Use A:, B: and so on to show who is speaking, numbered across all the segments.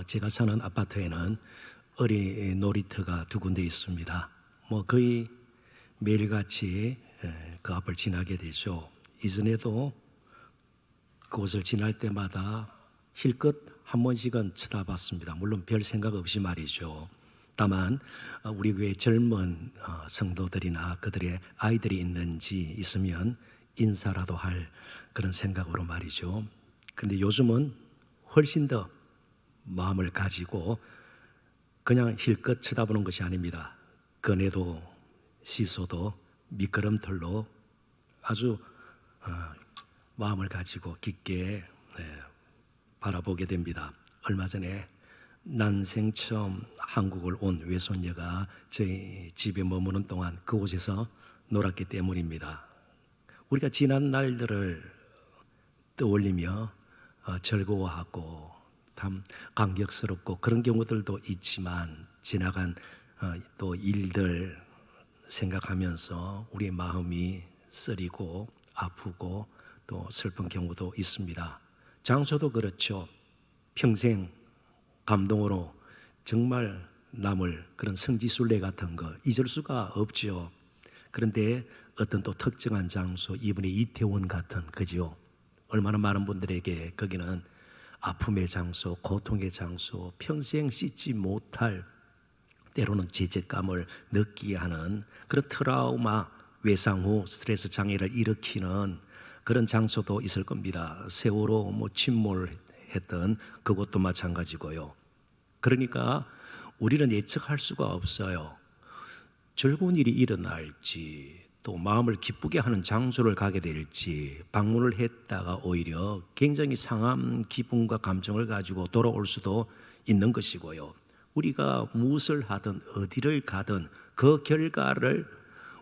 A: 어, 제가 사는 아파트에는 어린이 놀이터가 두 군데 있습니다. 뭐 거의 매일같이 에, 그 앞을 지나게 되죠. 이전에도 그곳을 지날 때마다 힐끗 한 번씩은 쳐다봤습니다. 물론 별 생각 없이 말이죠. 다만 어, 우리 교회 젊은 어, 성도들이나 그들의 아이들이 있는지 있으면 인사라도 할 그런 생각으로 말이죠. 근데 요즘은 훨씬 더 마음을 가지고 그냥 힐끗 쳐다보는 것이 아닙니다. 그네도 시소도 미끄럼틀로 아주 어, 마음을 가지고 깊게 네, 바라보게 됩니다. 얼마 전에 난생 처음 한국을 온 외손녀가 저희 집에 머무는 동안 그곳에서 놀았기 때문입니다. 우리가 지난 날들을 떠올리며 어, 즐거워하고 참 감격스럽고 그런 경우들도 있지만 지나간 어, 또 일들 생각하면서 우리 마음이 쓰리고 아프고 또 슬픈 경우도 있습니다. 장소도 그렇죠. 평생 감동으로 정말 남을 그런 성지순례 같은 거 잊을 수가 없죠. 그런데 어떤 또 특정한 장소, 이분의 이태원 같은 그죠. 얼마나 많은 분들에게 거기는 아픔의 장소, 고통의 장소, 평생 씻지 못할 때로는 죄책감을 느끼게 하는 그런 트라우마, 외상 후 스트레스 장애를 일으키는 그런 장소도 있을 겁니다. 세월호 뭐 침몰했던 그것도 마찬가지고요. 그러니까 우리는 예측할 수가 없어요. 즐거운 일이 일어날지 또 마음을 기쁘게 하는 장소를 가게 될지 방문을 했다가 오히려 굉장히 상한 기분과 감정을 가지고 돌아올 수도 있는 것이고요. 우리가 무엇을 하든 어디를 가든 그 결과를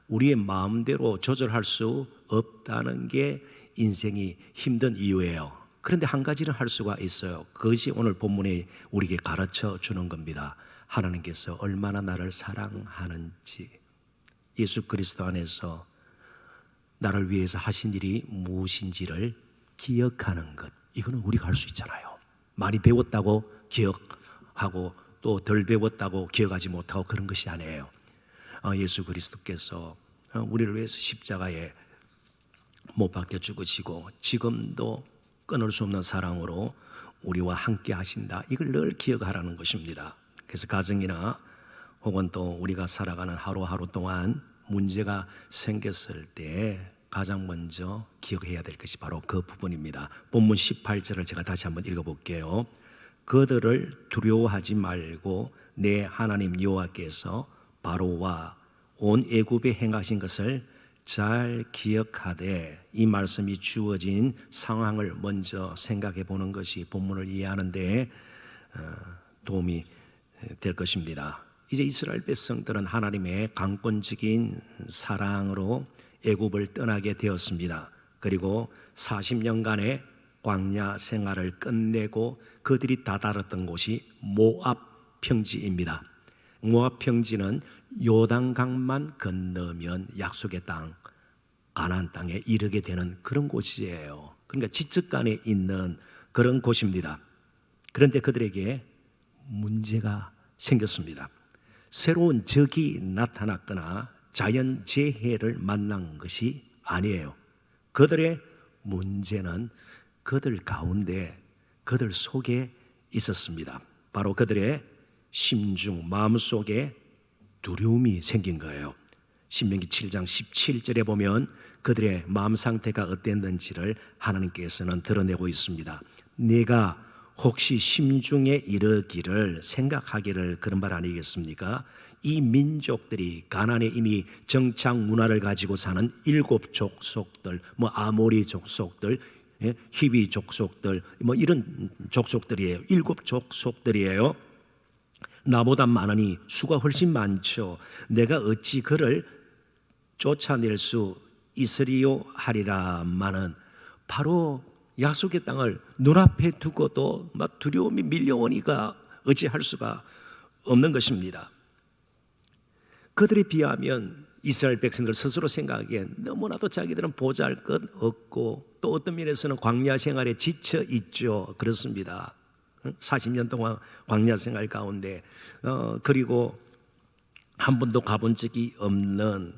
A: 우리의 마음대로 조절할 수 없다는 게 인생이 힘든 이유예요. 그런데 한 가지는 할 수가 있어요. 그것이 오늘 본문에 우리에게 가르쳐 주는 겁니다. 하나님께서 얼마나 나를 사랑하는지 예수 그리스도 안에서 나를 위해서 하신 일이 무엇인지를 기억하는 것. 이거는 우리가 할 수 있잖아요. 많이 배웠다고 기억하고 또 덜 배웠다고 기억하지 못하고 그런 것이 아니에요. 어, 예수 그리스도께서 어, 우리를 위해서 십자가에 못 박혀 죽으시고 지금도 끊을 수 없는 사랑으로 우리와 함께 하신다. 이걸 늘 기억하라는 것입니다. 그래서 가정이나 혹은 또 우리가 살아가는 하루하루 동안 문제가 생겼을 때 가장 먼저 기억해야 될 것이 바로 그 부분입니다. 본문 18절을 제가 다시 한번 읽어볼게요. 그들을 두려워하지 말고 내 하나님 여호와께서 바로와 온 애굽에 행하신 것을 잘 기억하되 이 말씀이 주어진 상황을 먼저 생각해 보는 것이 본문을 이해하는데 어, 도움이 될 것입니다. 이제 이스라엘 백성들은 하나님의 강권적인 사랑으로 애굽을 떠나게 되었습니다. 그리고 40년간의 광야 생활을 끝내고 그들이 다다랐던 곳이 모압 평지입니다. 모압 평지는 요단강만 건너면 약속의 땅 가나안 땅에 이르게 되는 그런 곳이에요. 그러니까 지척간에 있는 그런 곳입니다. 그런데 그들에게 문제가 생겼습니다. 새로운 적이 나타났거나 자연 재해를 만난 것이 아니에요. 그들의 문제는 그들 가운데 그들 속에 있었습니다. 바로 그들의 심중 마음 속에 두려움이 생긴 거예요. 신명기 7장 17절에 보면 그들의 마음 상태가 어땠는지를 하나님께서는 드러내고 있습니다. 내가 혹시 심중에 이르기를 생각하기를 그런 말 아니겠습니까? 이 민족들이 가난에 이미 정착 문화를 가지고 사는 일곱 족속들, 뭐 아모리 족속들, 예? 히비 족속들, 뭐 이런 족속들이에요. 일곱 족속들이에요. 나보다 많으니 수가 훨씬 많죠. 내가 어찌 그를 쫓아낼 수 있으리요 하리라마는 바로 약속의 땅을 눈앞에 두고도 막 두려움이 밀려오니까 어찌할 수가 없는 것입니다. 그들에 비하면 이스라엘 백성들 스스로 생각하기엔 너무나도 자기들은 보잘 것 없고 또 어떤 면에서는 광야 생활에 지쳐 있죠. 그렇습니다. 40년 동안 광야 생활 가운데 어 그리고 한 번도 가본 적이 없는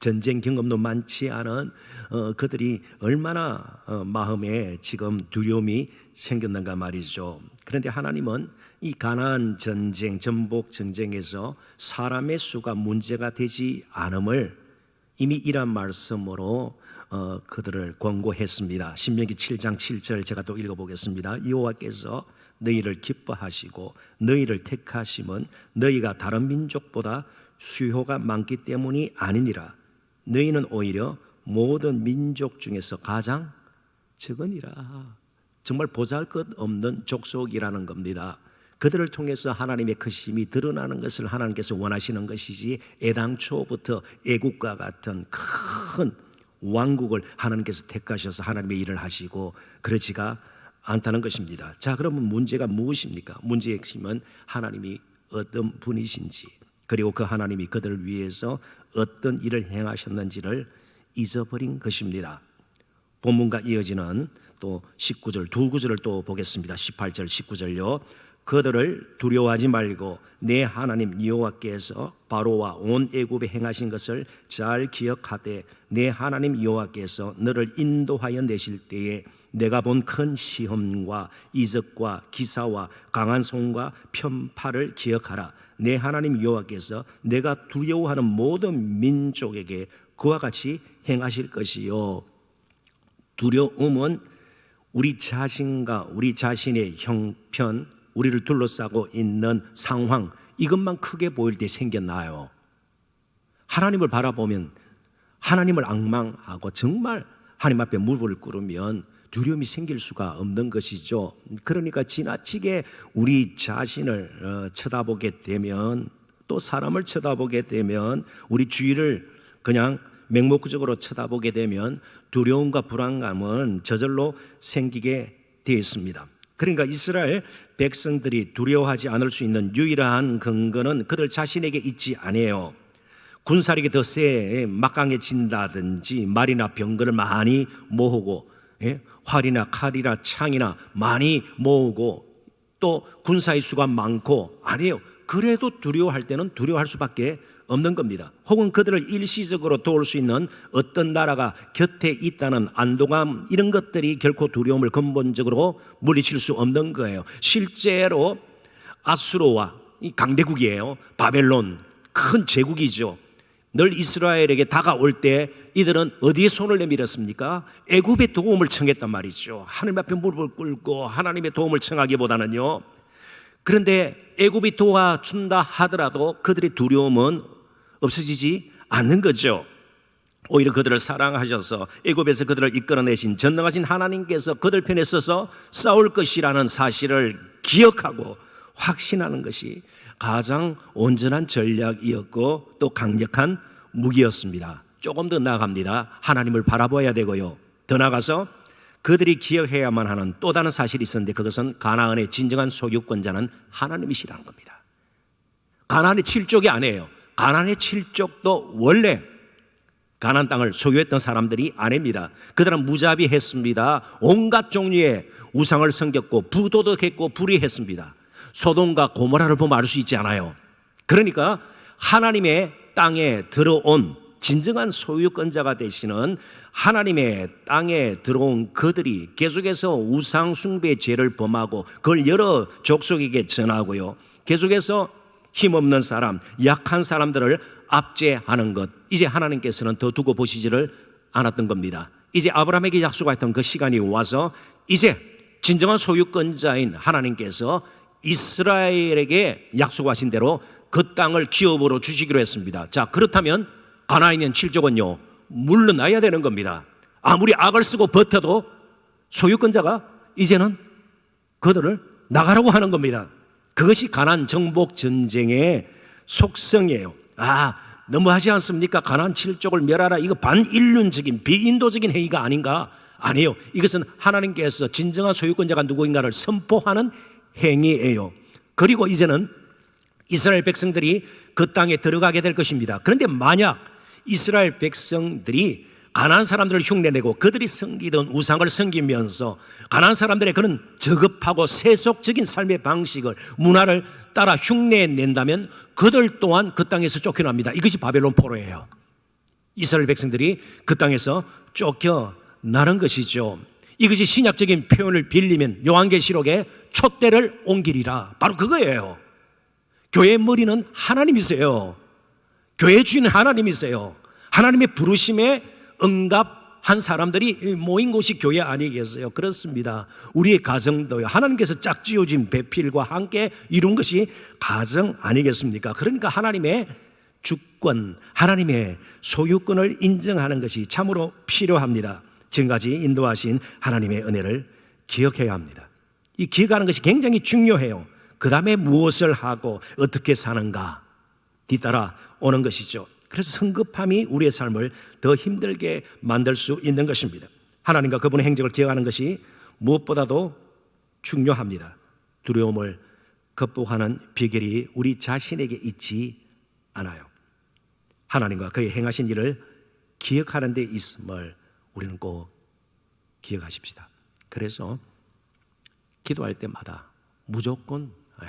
A: 전쟁 경험도 많지 않은 어, 그들이 얼마나 어, 마음에 지금 두려움이 생겼는가 말이죠. 그런데 하나님은 이 가나안 전쟁, 전복 전쟁에서 사람의 수가 문제가 되지 않음을 이미 이런 말씀으로 어, 그들을 권고했습니다. 신명기 7장 7절 제가 또 읽어보겠습니다. 여호와께서 너희를 기뻐하시고 너희를 택하심은 너희가 다른 민족보다 수요가 많기 때문이 아니니라. 너희는 오히려 모든 민족 중에서 가장 적으니라. 정말 보잘 것 없는 족속이라는 겁니다. 그들을 통해서 하나님의 크심이 드러나는 것을 하나님께서 원하시는 것이지 애당초부터 애국과 같은 큰 왕국을 하나님께서 택하셔서 하나님의 일을 하시고 그러지가 않다는 것입니다. 자, 그러면 문제가 무엇입니까? 문제의 핵심은 하나님이 어떤 분이신지 그리고 그 하나님이 그들을 위해서 어떤 일을 행하셨는지를 잊어버린 것입니다. 본문과 이어지는 또 19절 두 구절을 또 보겠습니다. 18절 19절요. 그들을 두려워하지 말고 내 하나님 여호와께서 바로와 온 애굽에 행하신 것을 잘 기억하되 내 하나님 여호와께서 너를 인도하여 내실 때에 내가 본 큰 시험과 이적과 기사와 강한 손과 편파를 기억하라. 내 하나님 여호와께서 내가 두려워하는 모든 민족에게 그와 같이 행하실 것이요. 두려움은 우리 자신과 우리 자신의 형편, 우리를 둘러싸고 있는 상황 이것만 크게 보일 때 생겨나요. 하나님을 바라보면 하나님을 악망하고 정말 하나님 앞에 무릎을 꿇으면 두려움이 생길 수가 없는 것이죠. 그러니까 지나치게 우리 자신을 어, 쳐다보게 되면 또 사람을 쳐다보게 되면 우리 주위를 그냥 맹목적으로 쳐다보게 되면 두려움과 불안감은 저절로 생기게 되어 있습니다. 그러니까 이스라엘 백성들이 두려워하지 않을 수 있는 유일한 근거는 그들 자신에게 있지 아니에요. 군사력이 더 세 막강해진다든지 말이나 병거를 많이 모으고 예? 활이나 칼이나 창이나 많이 모으고 또 군사의 수가 많고 아니에요. 그래도 두려워할 때는 두려워할 수밖에 없는 겁니다. 혹은 그들을 일시적으로 도울 수 있는 어떤 나라가 곁에 있다는 안도감 이런 것들이 결코 두려움을 근본적으로 물리칠 수 없는 거예요. 실제로 아수로와 이 강대국이에요. 바벨론 큰 제국이죠. 늘 이스라엘에게 다가올 때 이들은 어디에 손을 내밀었습니까? 애굽의 도움을 청했단 말이죠. 하나님 앞에 무릎을 꿇고 하나님의 도움을 청하기보다는요. 그런데 애굽이 도와준다 하더라도 그들의 두려움은 없어지지 않는 거죠. 오히려 그들을 사랑하셔서 애굽에서 그들을 이끌어내신 전능하신 하나님께서 그들 편에 서서 싸울 것이라는 사실을 기억하고 확신하는 것이 가장 온전한 전략이었고 또 강력한 무기였습니다. 조금 더 나아갑니다. 하나님을 바라봐야 되고요. 더 나가서 그들이 기억해야만 하는 또 다른 사실이 있었는데 그것은 가나안의 진정한 소유권자는 하나님이시라는 겁니다. 가나안의 칠족이 아니에요. 가나안의 칠족도 원래 가나안 땅을 소유했던 사람들이 아닙니다. 그들은 무자비했습니다. 온갖 종류의 우상을 섬겼고 부도덕했고 불의했습니다. 소돔과 고모라를 보면 알 수 있지 않아요. 그러니까 하나님의 땅에 들어온 진정한 소유권자가 되시는 하나님의 땅에 들어온 그들이 계속해서 우상 숭배 죄를 범하고 그걸 여러 족속에게 전하고요. 계속해서 힘없는 사람, 약한 사람들을 압제하는 것. 이제 하나님께서는 더 두고 보시지를 않았던 겁니다. 이제 아브라함에게 약속했던 그 시간이 와서 이제 진정한 소유권자인 하나님께서 이스라엘에게 약속하신 대로 그 땅을 기업으로 주시기로 했습니다. 자, 그렇다면 가나안인 칠족은요 물러나야 되는 겁니다. 아무리 악을 쓰고 버텨도 소유권자가 이제는 그들을 나가라고 하는 겁니다. 그것이 가난 정복 전쟁의 속성이에요. 아, 너무하지 않습니까? 가난 칠족을 멸하라. 이거 반인륜적인 비인도적인 행위가 아닌가? 아니요. 이것은 하나님께서 진정한 소유권자가 누구인가를 선포하는 행위예요. 그리고 이제는 이스라엘 백성들이 그 땅에 들어가게 될 것입니다. 그런데 만약 이스라엘 백성들이 가난한 사람들을 흉내내고 그들이 섬기던 우상을 섬기면서 가난한 사람들의 그런 저급하고 세속적인 삶의 방식을 문화를 따라 흉내낸다면 그들 또한 그 땅에서 쫓겨납니다. 이것이 바벨론 포로예요. 이스라엘 백성들이 그 땅에서 쫓겨나는 것이죠. 이것이 신약적인 표현을 빌리면 요한계시록에 촛대를 옮기리라. 바로 그거예요. 교회의 머리는 하나님이세요. 교회 주인은 하나님이세요. 하나님의 부르심에 응답한 사람들이 모인 곳이 교회 아니겠어요? 그렇습니다. 우리의 가정도요. 하나님께서 짝지어진 배필과 함께 이룬 것이 가정 아니겠습니까? 그러니까 하나님의 주권, 하나님의 소유권을 인정하는 것이 참으로 필요합니다. 지금까지 인도하신 하나님의 은혜를 기억해야 합니다. 이 기억하는 것이 굉장히 중요해요. 그 다음에 무엇을 하고 어떻게 사는가 뒤따라 오는 것이죠. 그래서 성급함이 우리의 삶을 더 힘들게 만들 수 있는 것입니다. 하나님과 그분의 행적을 기억하는 것이 무엇보다도 중요합니다. 두려움을 극복하는 비결이 우리 자신에게 있지 않아요. 하나님과 그의 행하신 일을 기억하는 데 있음을 우리는 꼭 기억하십시다. 그래서 기도할 때마다 무조건 예,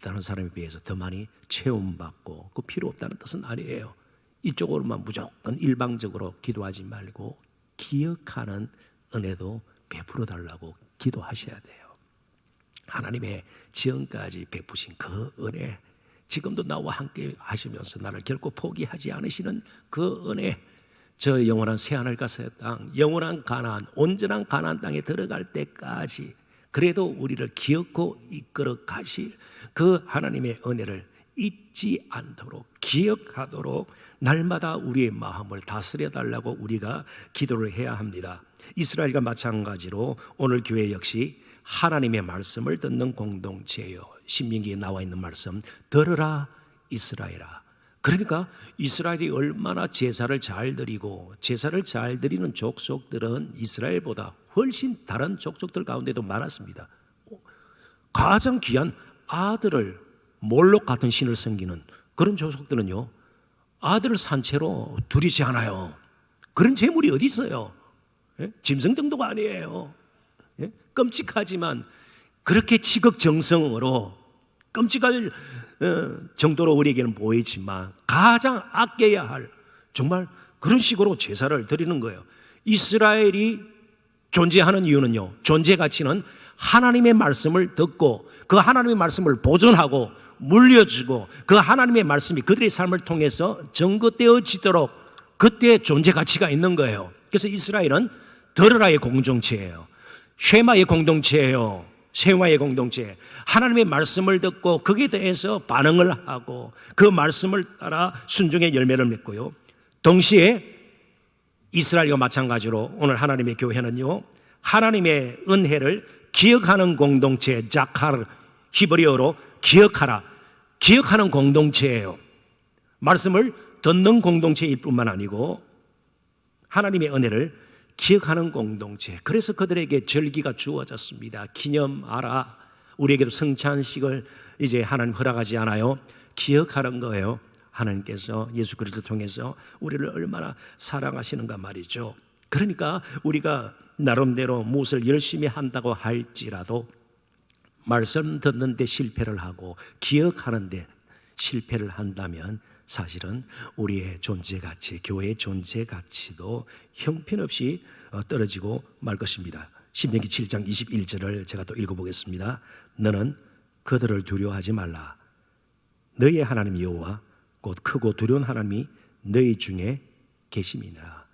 A: 다른 사람에 비해서 더 많이 체험받고 그 필요 없다는 뜻은 아니에요. 이쪽으로만 무조건 일방적으로 기도하지 말고 기억하는 은혜도 베풀어 달라고 기도하셔야 돼요. 하나님의 지금까지 베푸신 그 은혜, 지금도 나와 함께 하시면서 나를 결코 포기하지 않으시는 그 은혜, 저 영원한 새하늘과 새 땅, 영원한 가나안, 온전한 가나안 땅에 들어갈 때까지 그래도 우리를 기억고 이끌어 가실 그 하나님의 은혜를 잊지 않도록 기억하도록 날마다 우리의 마음을 다스려 달라고 우리가 기도를 해야 합니다. 이스라엘과 마찬가지로 오늘 교회 역시 하나님의 말씀을 듣는 공동체예요. 신명기에 나와 있는 말씀 들으라 이스라엘아. 그러니까 이스라엘이 얼마나 제사를 잘 드리고 제사를 잘 드리는 족속들은 이스라엘보다 훨씬 다른 족속들 가운데도 많았습니다. 가장 귀한 아들을 몰록 같은 신을 섬기는 그런 족속들은요 아들을 산채로 두리지 않아요. 그런 재물이 어디 있어요? 예? 짐승 정도가 아니에요. 예? 끔찍하지만 그렇게 지극정성으로 끔찍할 어, 정도로 우리에게는 보이지만 가장 아껴야 할 정말 그런 식으로 제사를 드리는 거예요. 이스라엘이 존재하는 이유는요. 존재 가치는 하나님의 말씀을 듣고 그 하나님의 말씀을 보존하고 물려주고 그 하나님의 말씀이 그들의 삶을 통해서 증거되어지도록 그때 존재 가치가 있는 거예요. 그래서 이스라엘은 더러라의 공동체예요. 쉐마의 공동체예요. 쉐마의 공동체. 하나님의 말씀을 듣고 거기에 대해서 반응을 하고 그 말씀을 따라 순종의 열매를 맺고요. 동시에 이스라엘과 마찬가지로 오늘 하나님의 교회는요. 하나님의 은혜를 기억하는 공동체 자카르 히브리어로 기억하라. 기억하는 공동체예요. 말씀을 듣는 공동체일 뿐만 아니고 하나님의 은혜를 기억하는 공동체. 그래서 그들에게 절기가 주어졌습니다. 기념하라. 우리에게도 성찬식을 이제 하나님 허락하지 않아요. 기억하는 거예요. 하나님께서 예수 그리스도 통해서 우리를 얼마나 사랑하시는가 말이죠. 그러니까 우리가 나름대로 무엇을 열심히 한다고 할지라도 말씀 듣는데 실패를 하고 기억하는데 실패를 한다면 사실은 우리의 존재 가치, 교회의 존재 가치도 형편없이 어, 떨어지고 말 것입니다. 신명기 7장 21절을 제가 또 읽어보겠습니다. 너는 그들을 두려워하지 말라. 너의 하나님 여호와 곧 크고 두려운 하나님이 너희 중에 계심이니라.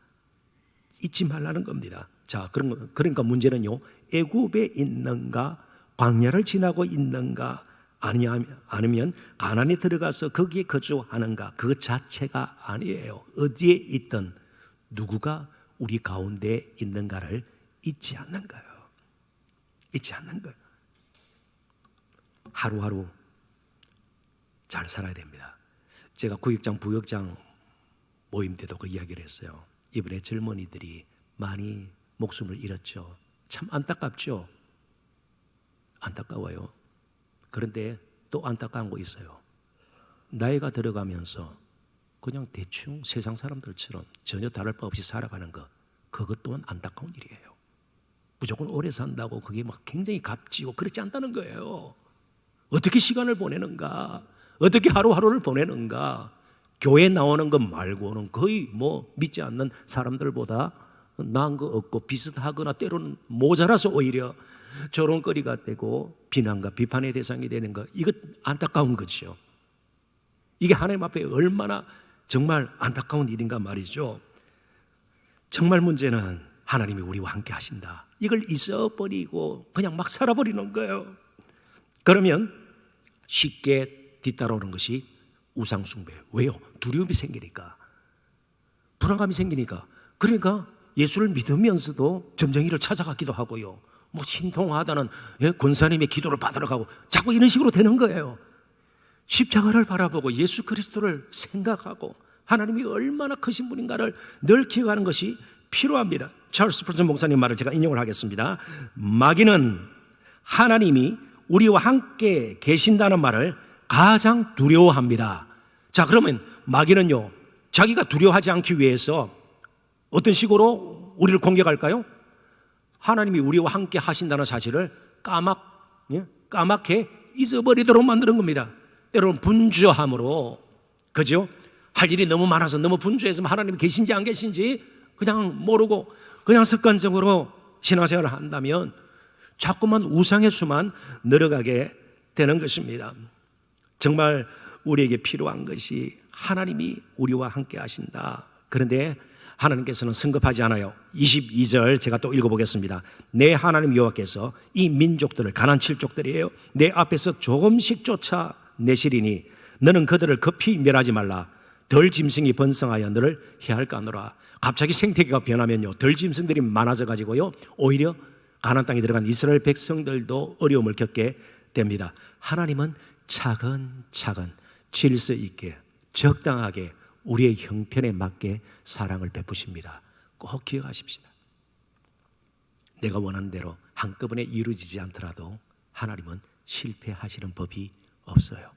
A: 잊지 말라는 겁니다. 자, 그런 그러니까 문제는요. 애굽에 있는가 광야를 지나고 있는가 아니면 가난에 들어가서 거기에 거주하는가 그 자체가 아니에요. 어디에 있든 누구가 우리 가운데 있는가를 잊지 않는 거예요. 잊지 않는 거예요. 하루하루 잘 살아야 됩니다. 제가 구역장 부역장 모임 때도 그 이야기를 했어요. 이번에 젊은이들이 많이 목숨을 잃었죠. 참 안타깝죠. 안타까워요. 그런데 또 안타까운 거 있어요. 나이가 들어가면서 그냥 대충 세상 사람들처럼 전혀 다를 바 없이 살아가는 것 그것 또한 안타까운 일이에요. 무조건 오래 산다고 그게 막 굉장히 값지고 그렇지 않다는 거예요. 어떻게 시간을 보내는가? 어떻게 하루하루를 보내는가? 교회 나오는 것 말고는 거의 뭐 믿지 않는 사람들보다 나은 거 없고 비슷하거나 때로는 모자라서 오히려 조롱거리가 되고 비난과 비판의 대상이 되는 것 이것 안타까운 거죠. 이게 하나님 앞에 얼마나 정말 안타까운 일인가 말이죠. 정말 문제는 하나님이 우리와 함께 하신다. 이걸 잊어버리고 그냥 막 살아버리는 거예요. 그러면 쉽게 뒤따라오는 것이 우상숭배. 왜요? 두려움이 생기니까. 불안감이 생기니까. 그러니까 예수를 믿으면서도 점쟁이를 찾아가기도 하고요. 뭐 신통하다는 예, 권사님의 기도를 받으러 가고 자꾸 이런 식으로 되는 거예요. 십자가를 바라보고 예수 그리스도를 생각하고 하나님이 얼마나 크신 분인가를 늘 기억하는 것이 필요합니다. 찰스 프런슨 목사님 말을 제가 인용을 하겠습니다. 마귀는 하나님이 우리와 함께 계신다는 말을 가장 두려워합니다. 자, 그러면 마귀는요, 자기가 두려워하지 않기 위해서 어떤 식으로 우리를 공격할까요? 하나님이 우리와 함께 하신다는 사실을 까맣, 예? 까맣게 잊어버리도록 만드는 겁니다. 때로는 분주함으로, 그죠? 할 일이 너무 많아서 너무 분주해서 하나님이 계신지 안 계신지 그냥 모르고 그냥 습관적으로 신앙생활을 한다면 자꾸만 우상의 수만 늘어가게 되는 것입니다. 정말 우리에게 필요한 것이 하나님이 우리와 함께 하신다. 그런데 하나님께서는 성급하지 않아요. 22절 제가 또 읽어보겠습니다. 내 하나님 여호와께서 이 민족들을 가난 칠족들이에요. 내 앞에서 조금씩 쫓아 내시리니 너는 그들을 급히 멸하지 말라. 덜 짐승이 번성하여 너를 해할까 하노라. 갑자기 생태계가 변하면요. 덜 짐승들이 많아져 가지고요. 오히려 가나안 땅에 들어간 이스라엘 백성들도 어려움을 겪게 됩니다. 하나님은 차근차근 질서 있게 적당하게 우리의 형편에 맞게 사랑을 베푸십니다. 꼭 기억하십시다. 내가 원하는 대로 한꺼번에 이루어지지 않더라도 하나님은 실패하시는 법이 없어요.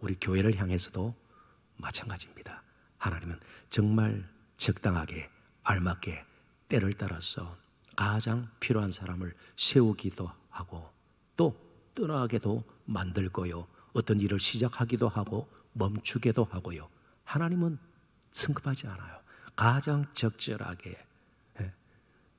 A: 우리 교회를 향해서도 마찬가지입니다. 하나님은 정말 적당하게 알맞게 때를 따라서 가장 필요한 사람을 세우기도 하고 또 떠나게도 만들고요. 어떤 일을 시작하기도 하고 멈추게도 하고요. 하나님은 성급하지 않아요. 가장 적절하게 예,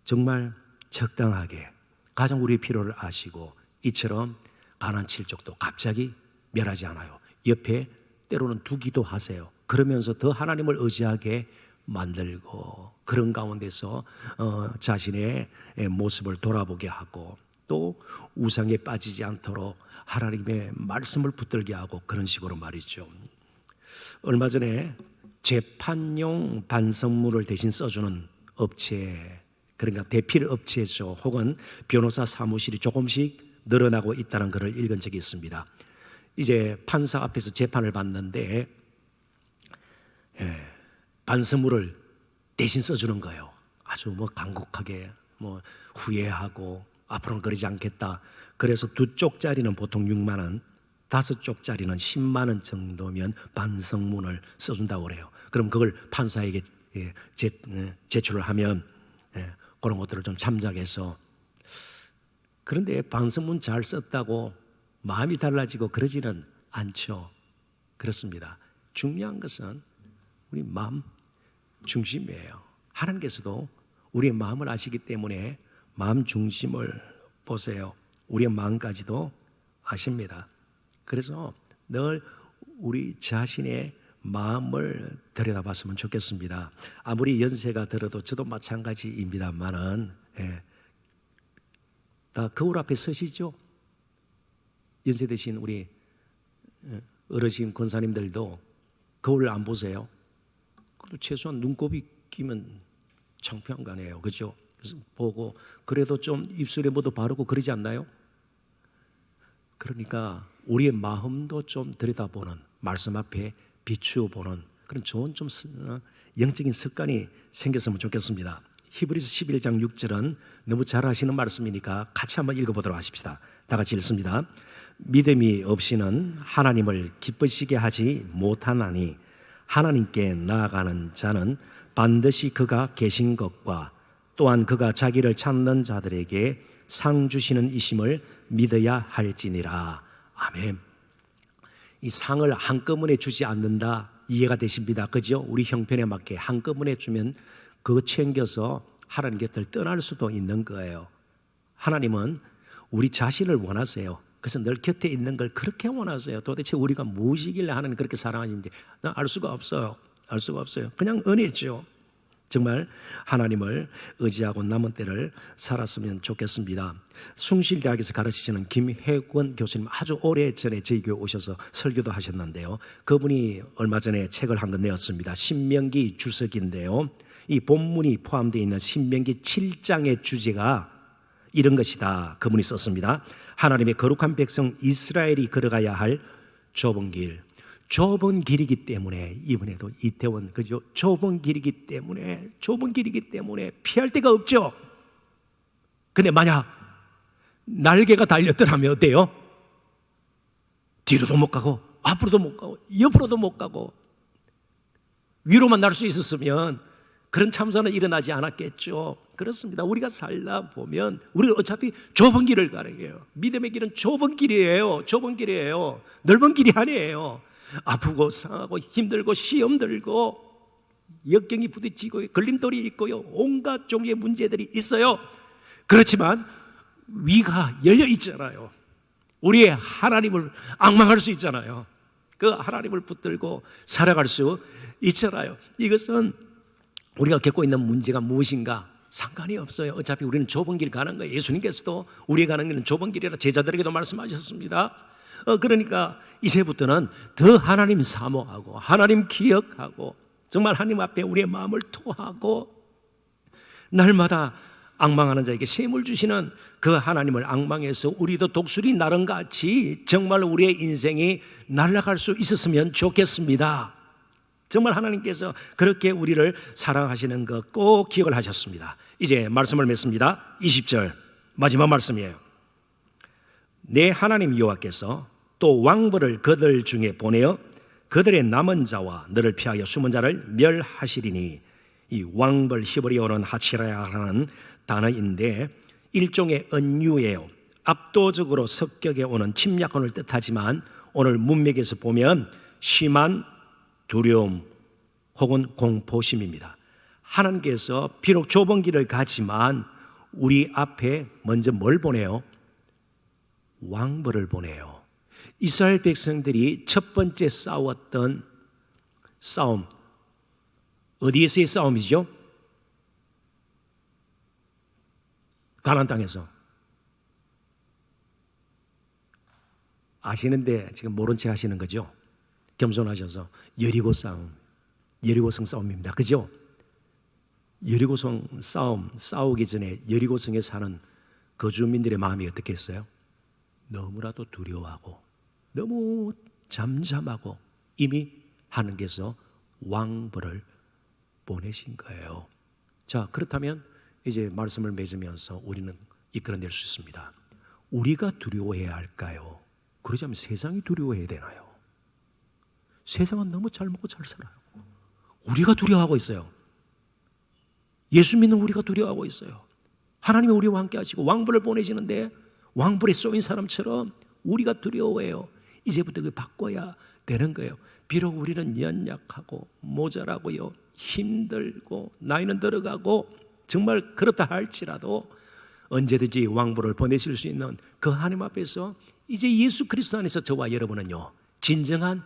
A: 정말 적당하게 가장 우리의 필요를 아시고 이처럼 가난 칠족도 갑자기 멸하지 않아요. 옆에 때로는 두기도 하세요. 그러면서 더 하나님을 의지하게 만들고 그런 가운데서 어, 자신의 모습을 돌아보게 하고 또 우상에 빠지지 않도록 하나님의 말씀을 붙들게 하고 그런 식으로 말이죠. 얼마 전에 재판용 반성문을 대신 써주는 업체 그러니까 대필 업체죠 혹은 변호사 사무실이 조금씩 늘어나고 있다는 것을 읽은 적이 있습니다. 이제 판사 앞에서 재판을 받는데 예, 반성문을 대신 써주는 거예요. 아주 뭐 간곡하게 뭐 후회하고 앞으로는 그러지 않겠다. 그래서 두 쪽짜리는 보통 6만 원, 다섯 쪽짜리는 10만 원 정도면 반성문을 써준다고 그래요. 그럼 그걸 판사에게 예, 제, 예, 제출을 하면 예, 그런 것들을 좀 참작해서 그런데 반성문 잘 썼다고 마음이 달라지고 그러지는 않죠. 그렇습니다. 중요한 것은 우리 마음 중심이에요. 하나님께서도 우리의 마음을 아시기 때문에 마음 중심을 보세요. 우리의 마음까지도 아십니다. 그래서 늘 우리 자신의 마음을 들여다봤으면 좋겠습니다. 아무리 연세가 들어도 저도 마찬가지입니다만은 예, 다 거울 앞에 서시죠. 연세 드신 우리 예, 어르신 권사님들도 거울 안 보세요. 그래도 최소한 눈곱이 끼면 창피한 거 아니에요. 그죠? 보고 그래도 좀 입술에 뭐도 바르고 그러지 않나요? 그러니까 우리의 마음도 좀 들여다보는 말씀 앞에 비추어 보는 그런 좋은 좀 어, 영적인 습관이 생겼으면 좋겠습니다. 히브리서 11장 6절은 너무 잘 하시는 말씀이니까 같이 한번 읽어보도록 하십시다. 다 같이 읽습니다. 믿음이 없이는 하나님을 기쁘시게 하지 못하나니 하나님께 나아가는 자는 반드시 그가 계신 것과 또한 그가 자기를 찾는 자들에게 상 주시는 이심을 믿어야 할지니라. 아멘. 이 상을 한꺼번에 주지 않는다 이해가 되십니다. 그죠? 우리 형편에 맞게 한꺼번에 주면 그거 챙겨서 하나님 곁을 떠날 수도 있는 거예요. 하나님은 우리 자신을 원하세요. 그래서 늘 곁에 있는 걸 그렇게 원하세요. 도대체 우리가 무엇이길래 하나님 그렇게 사랑하는지 난알 수가 없어요. 알 수가 없어요. 그냥 은혜죠. 정말 하나님을 의지하고 남은 때를 살았으면 좋겠습니다. 숭실대학에서 가르치시는 김혜권 교수님 아주 오래 전에 저희 교회 오셔서 설교도 하셨는데요. 그분이 얼마 전에 책을 한 권 내었습니다. 신명기 주석인데요. 이 본문이 포함되어 있는 신명기 7장의 주제가 이런 것이다. 그분이 썼습니다. 하나님의 거룩한 백성 이스라엘이 걸어가야 할 좁은 길. 좁은 길이기 때문에 이번에도 이태원 그죠? 좁은 길이기 때문에 좁은 길이기 때문에 피할 데가 없죠. 근데 만약 날개가 달렸더라면 어때요? 뒤로도 못 가고 앞으로도 못 가고 옆으로도 못 가고 위로만 날 수 있었으면 그런 참사는 일어나지 않았겠죠. 그렇습니다. 우리가 살다 보면 우리는 어차피 좁은 길을 가는 거예요. 믿음의 길은 좁은 길이에요. 좁은 길이에요. 넓은 길이 아니에요. 아프고 상하고 힘들고 시험 들고 역경이 부딪히고 걸림돌이 있고요. 온갖 종류의 문제들이 있어요. 그렇지만 위가 열려 있잖아요. 우리의 하나님을 악망할 수 있잖아요. 그 하나님을 붙들고 살아갈 수 있잖아요. 이것은 우리가 겪고 있는 문제가 무엇인가 상관이 없어요. 어차피 우리는 좁은 길 가는 거예요. 예수님께서도 우리가 가는 길은 좁은 길이라 제자들에게도 말씀하셨습니다. 어, 그러니까 이제부터는 더 하나님 사모하고 하나님 기억하고 정말 하나님 앞에 우리의 마음을 토하고 날마다 악망하는 자에게 셈을 주시는 그 하나님을 악망해서 우리도 독수리 나름 같이 정말 우리의 인생이 날아갈 수 있었으면 좋겠습니다. 정말 하나님께서 그렇게 우리를 사랑하시는 것 꼭 기억을 하셨습니다. 이제 말씀을 맺습니다. 20절 마지막 말씀이에요. 내 하나님 여호와께서 또 왕벌을 그들 중에 보내어 그들의 남은 자와 너를 피하여 숨은 자를 멸하시리니 이 왕벌 히브리어는 하치라야라는 단어인데 일종의 은유예요. 압도적으로 습격에 오는 침략권을 뜻하지만 오늘 문맥에서 보면 심한 두려움 혹은 공포심입니다. 하나님께서 비록 좁은 길을 가지만 우리 앞에 먼저 뭘 보내요? 왕벌을 보내요. 이스라엘 백성들이 첫 번째 싸웠던 싸움 어디에서의 싸움이죠? 가나안 땅에서 아시는데 지금 모른 체 하시는 거죠? 겸손하셔서 여리고 싸움, 여리고성 싸움입니다. 그죠? 여리고성 싸움 싸우기 전에 여리고성에 사는 거주민들의 마음이 어떻게 했어요? 너무나도 두려워하고 너무 잠잠하고 이미 하나님께서 왕벌을 보내신 거예요. 자, 그렇다면 이제 말씀을 맺으면서 우리는 이끌어낼 수 있습니다. 우리가 두려워해야 할까요? 그러자면 세상이 두려워해야 되나요? 세상은 너무 잘 먹고 잘 살아요. 우리가 두려워하고 있어요. 예수 믿는 우리가 두려워하고 있어요. 하나님이 우리와 함께 하시고 왕벌을 보내시는데 왕벌에 쏘인 사람처럼 우리가 두려워해요. 이제부터 그 바꿔야 되는 거예요. 비록 우리는 연약하고 모자라고요. 힘들고 나이는 들어가고 정말 그렇다 할지라도 언제든지 왕보를 보내실 수 있는 그 하나님 앞에서 이제 예수 그리스도 안에서 저와 여러분은요 진정한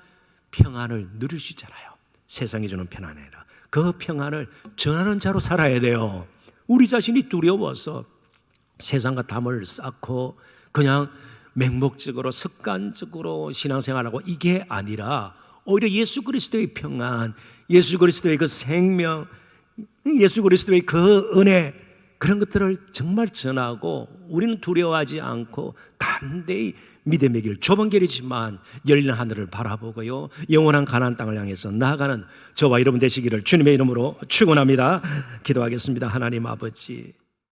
A: 평안을 누릴 수 있잖아요. 세상이 주는 평안이 아니라 그 평안을 전하는 자로 살아야 돼요. 우리 자신이 두려워서 세상과 담을 쌓고 그냥 맹목적으로 습관적으로 신앙생활하고 이게 아니라 오히려 예수 그리스도의 평안, 예수 그리스도의 그 생명, 예수 그리스도의 그 은혜 그런 것들을 정말 전하고 우리는 두려워하지 않고 담대히 믿음의 길 좁은 길이지만 열린 하늘을 바라보고요 영원한 가나안 땅을 향해서 나아가는 저와 여러분 되시기를 주님의 이름으로 축원합니다. 기도하겠습니다. 하나님 아버지